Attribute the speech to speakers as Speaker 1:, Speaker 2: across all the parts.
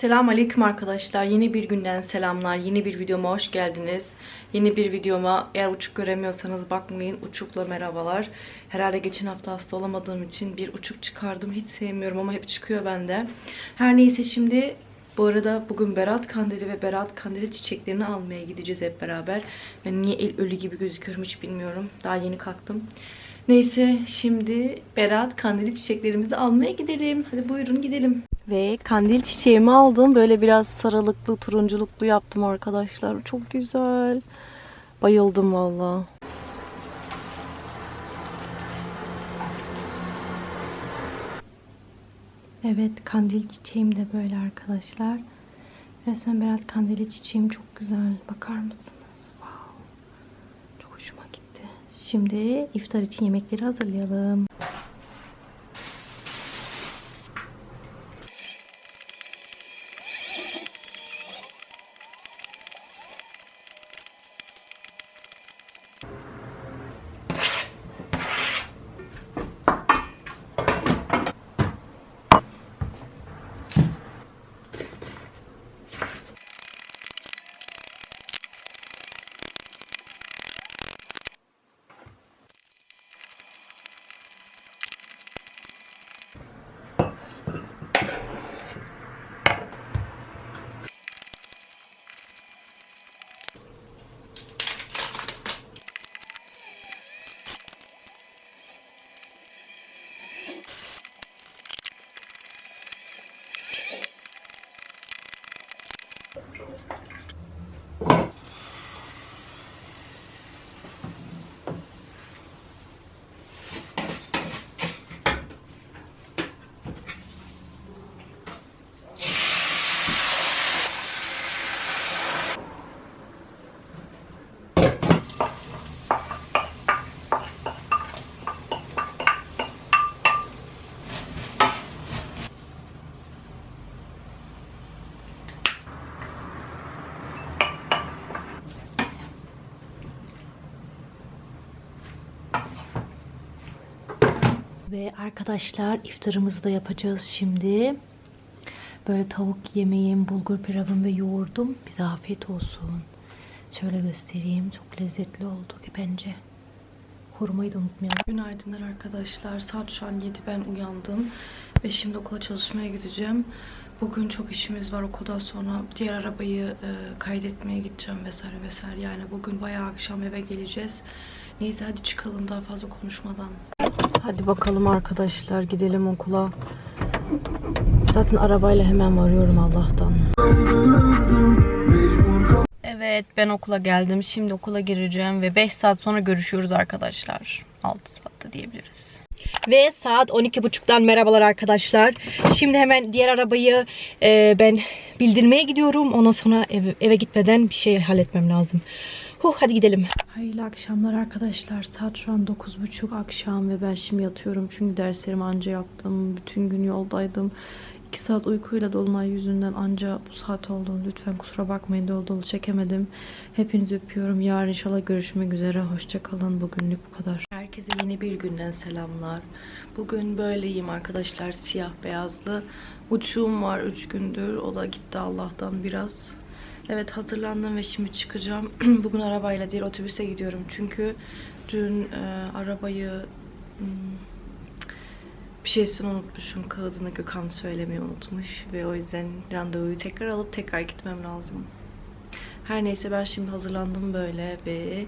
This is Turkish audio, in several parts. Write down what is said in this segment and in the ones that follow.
Speaker 1: Selamun Aleyküm arkadaşlar. Yeni bir günden selamlar. Yeni bir videoma hoş geldiniz. Yeni bir videoma eğer uçuk göremiyorsanız bakmayın. Uçukla merhabalar. Herhalde geçen hafta hasta olamadığım için bir uçuk çıkardım. Hiç sevmiyorum ama hep çıkıyor bende. Her neyse şimdi bu arada bugün Berat Kandili ve Berat Kandili çiçeklerini almaya gideceğiz hep beraber. Ben niye el ölü gibi gözüküyorum hiç bilmiyorum. Daha yeni kalktım. Neyse şimdi Berat Kandili çiçeklerimizi almaya gidelim. Hadi buyurun gidelim. Ve kandil çiçeğimi aldım. Böyle biraz sarılıklı, turunculuklu yaptım arkadaşlar. Çok güzel. Bayıldım valla. Evet, kandil çiçeğim de böyle arkadaşlar. Resmen Berat kandili çiçeğim çok güzel. Bakar mısınız? Wow. Çok hoşuma gitti. Şimdi iftar için yemekleri hazırlayalım. Ve arkadaşlar iftarımızı da yapacağız şimdi. Böyle tavuk yemeğim, bulgur pilavım ve yoğurdum. Bize afiyet olsun. Şöyle göstereyim. Çok lezzetli oldu ki bence. Hurmayı da unutmayalım. Günaydınlar arkadaşlar. Saat şu an 7 ben uyandım. Ve şimdi okula çalışmaya gideceğim. Bugün çok işimiz var okuldan sonra. Diğer arabayı e, kaydetmeye gideceğim vesaire vesaire. Yani bugün bayağı akşam eve geleceğiz. Neyse hadi çıkalım daha fazla konuşmadan. Hadi bakalım arkadaşlar gidelim okula. Zaten arabayla hemen varıyorum Allah'tan. Evet ben okula geldim. Şimdi okula gireceğim ve 5 saat sonra görüşüyoruz arkadaşlar. 6 saatte diyebiliriz. Ve saat 12.30'dan merhabalar arkadaşlar. Şimdi hemen diğer arabayı e, ben bildirmeye gidiyorum. Ondan sonra eve, eve gitmeden bir şey halletmem lazım. Huh, hadi gidelim. Hayırlı akşamlar arkadaşlar. Saat şu an 9.30 akşam ve ben şimdi yatıyorum. Çünkü derslerimi anca yaptım. Bütün gün yoldaydım. 2 saat uykuyla dolunay yüzünden anca bu saat oldu. Lütfen kusura bakmayın dolu dolu çekemedim. Hepinizi öpüyorum. Yarın inşallah görüşmek üzere. Hoşçakalın. Bugünlük bu kadar. Herkese yeni bir günden selamlar. Bugün böyleyim arkadaşlar. Siyah beyazlı. Uçuğum var 3 gündür. O da gitti Allah'tan biraz. Evet hazırlandım ve şimdi çıkacağım. Bugün arabayla değil otobüse gidiyorum. Çünkü dün e, arabayı hmm, bir şeysini unutmuşum. Kağıdını Gökhan söylemeyi unutmuş. Ve o yüzden randevuyu tekrar alıp tekrar gitmem lazım. Her neyse ben şimdi hazırlandım böyle ve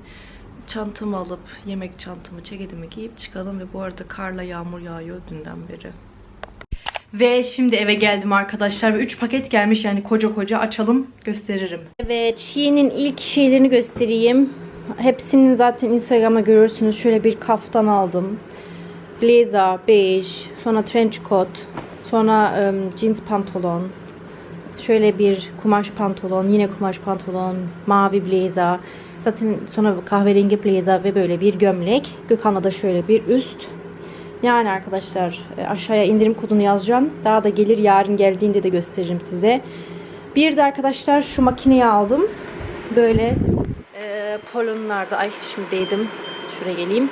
Speaker 1: çantamı alıp yemek çantamı ceketimi giyip çıkalım. Ve bu arada karla yağmur yağıyor dünden beri. Ve şimdi eve geldim arkadaşlar. Ve 3 paket gelmiş yani koca koca. Açalım gösteririm. Evet Şii'nin ilk şeylerini göstereyim. Hepsinin zaten Instagram'a görürsünüz. Şöyle bir kaftan aldım. Blazer, beige, sonra trench coat, sonra um, jeans pantolon. Şöyle bir kumaş pantolon, yine kumaş pantolon, mavi blazer. Zaten sonra kahverengi blazer ve böyle bir gömlek. Gökhan'a da şöyle bir üst. Yani arkadaşlar e, aşağıya indirim kodunu yazacağım. Daha da gelir yarın geldiğinde de gösteririm size. Bir de arkadaşlar şu makineyi aldım. Böyle e, polonlarda. Ay şimdi değdim. Şuraya geleyim.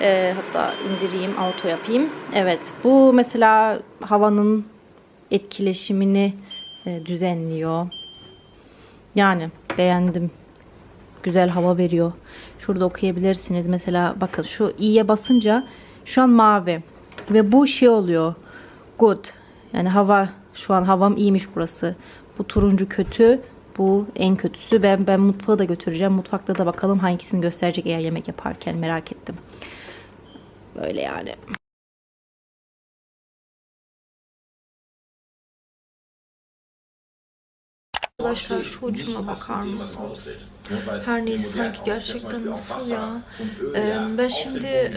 Speaker 1: E, hatta indireyim, auto yapayım. Evet. Bu mesela havanın etkileşimini e, düzenliyor. Yani beğendim. Güzel hava veriyor. Şurada okuyabilirsiniz. Mesela bakın şu i'ye basınca şu an mavi. Ve bu şey oluyor. Good. Yani hava şu an havam iyiymiş burası. Bu turuncu kötü. Bu en kötüsü. Ben ben mutfağı da götüreceğim. Mutfakta da bakalım hangisini gösterecek eğer yemek yaparken merak ettim. Böyle yani. Arkadaşlar şu ucuna bakar mısınız? Her neyse sanki gerçekten nasıl ya? Ee, ben şimdi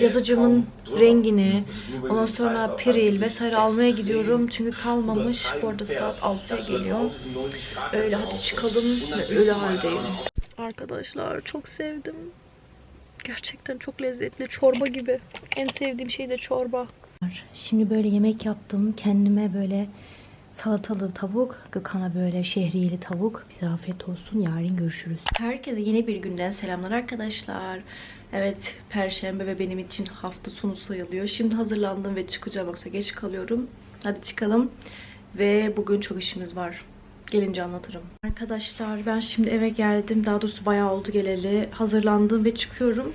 Speaker 1: yazıcımın rengini, ondan sonra piril vesaire almaya gidiyorum. Çünkü kalmamış. Bu arada saat 6'ya geliyor. Öyle hadi çıkalım öyle haldeyim. Arkadaşlar çok sevdim. Gerçekten çok lezzetli. Çorba gibi. En sevdiğim şey de çorba. Şimdi böyle yemek yaptım. Kendime böyle salatalı tavuk, Gökhan'a böyle şehriyeli tavuk. Bize afiyet olsun. Yarın görüşürüz. Herkese yeni bir günden selamlar arkadaşlar. Evet, perşembe ve benim için hafta sonu sayılıyor. Şimdi hazırlandım ve çıkacağım yoksa geç kalıyorum. Hadi çıkalım. Ve bugün çok işimiz var. Gelince anlatırım. Arkadaşlar ben şimdi eve geldim. Daha doğrusu bayağı oldu geleli. Hazırlandım ve çıkıyorum.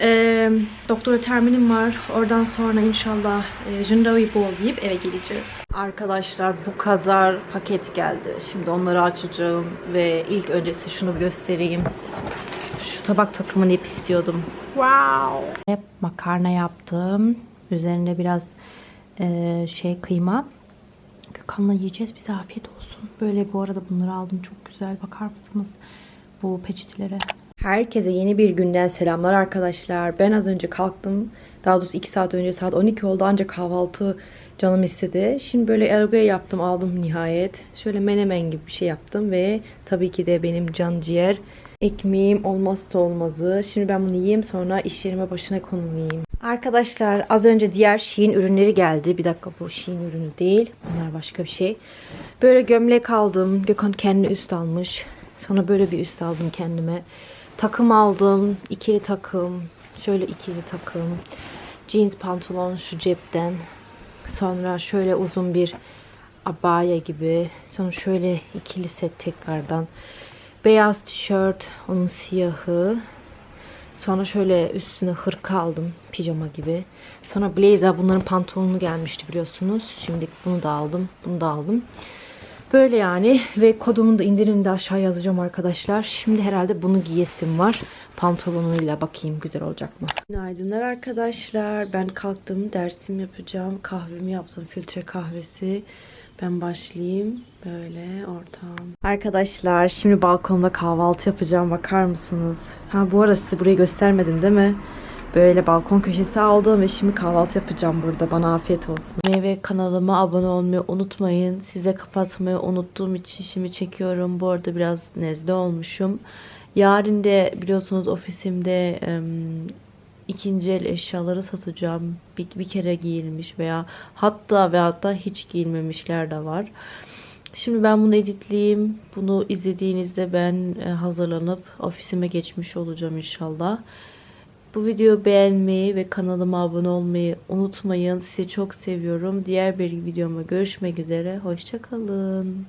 Speaker 1: Ee, doktora terminim var. Oradan sonra inşallah e, Jindawi Bowl yiyip eve geleceğiz. Arkadaşlar bu kadar paket geldi. Şimdi onları açacağım ve ilk öncesi şunu göstereyim. Şu tabak takımını hep istiyordum. Wow. Hep makarna yaptım. Üzerine biraz e, şey kıyma. Gökhan'la yiyeceğiz. Bize afiyet olsun. Böyle bu arada bunları aldım. Çok güzel. Bakar mısınız bu peçetelere? Herkese yeni bir günden selamlar arkadaşlar. Ben az önce kalktım. Daha doğrusu 2 saat önce saat 12 oldu ancak kahvaltı canım istedi. Şimdi böyle elgaya yaptım aldım nihayet. Şöyle menemen gibi bir şey yaptım ve tabii ki de benim can ciğer ekmeğim olmazsa olmazı. Şimdi ben bunu yiyeyim sonra iş yerime başına konuluyum. Arkadaşlar az önce diğer Shein ürünleri geldi. Bir dakika bu Shein ürünü değil. Bunlar başka bir şey. Böyle gömlek aldım. Gökhan kendi üst almış. Sonra böyle bir üst aldım kendime. Takım aldım. ikili takım. Şöyle ikili takım. Jeans pantolon şu cepten. Sonra şöyle uzun bir abaya gibi. Sonra şöyle ikili set tekrardan. Beyaz tişört. Onun siyahı. Sonra şöyle üstüne hırka aldım. Pijama gibi. Sonra blazer. Bunların pantolonu gelmişti biliyorsunuz. Şimdi bunu da aldım. Bunu da aldım. Böyle yani ve kodumu da indirimde aşağı yazacağım arkadaşlar. Şimdi herhalde bunu giyesim var. Pantolonuyla bakayım güzel olacak mı? Günaydınlar arkadaşlar. Ben kalktım dersim yapacağım. Kahvemi yaptım filtre kahvesi. Ben başlayayım. Böyle ortam. Arkadaşlar şimdi balkonda kahvaltı yapacağım. Bakar mısınız? Ha bu arada size burayı göstermedim değil mi? Böyle balkon köşesi aldım ve şimdi kahvaltı yapacağım burada. Bana afiyet olsun. Ve kanalıma abone olmayı unutmayın. Size kapatmayı unuttuğum için şimdi çekiyorum. Bu arada biraz nezle olmuşum. Yarın de biliyorsunuz ofisimde em, ikinci el eşyaları satacağım. Bir, bir kere giyilmiş veya hatta ve hatta hiç giyilmemişler de var. Şimdi ben bunu editleyeyim. Bunu izlediğinizde ben e, hazırlanıp ofisime geçmiş olacağım inşallah. Bu videoyu beğenmeyi ve kanalıma abone olmayı unutmayın. Sizi çok seviyorum. Diğer bir videoma görüşmek üzere. Hoşçakalın.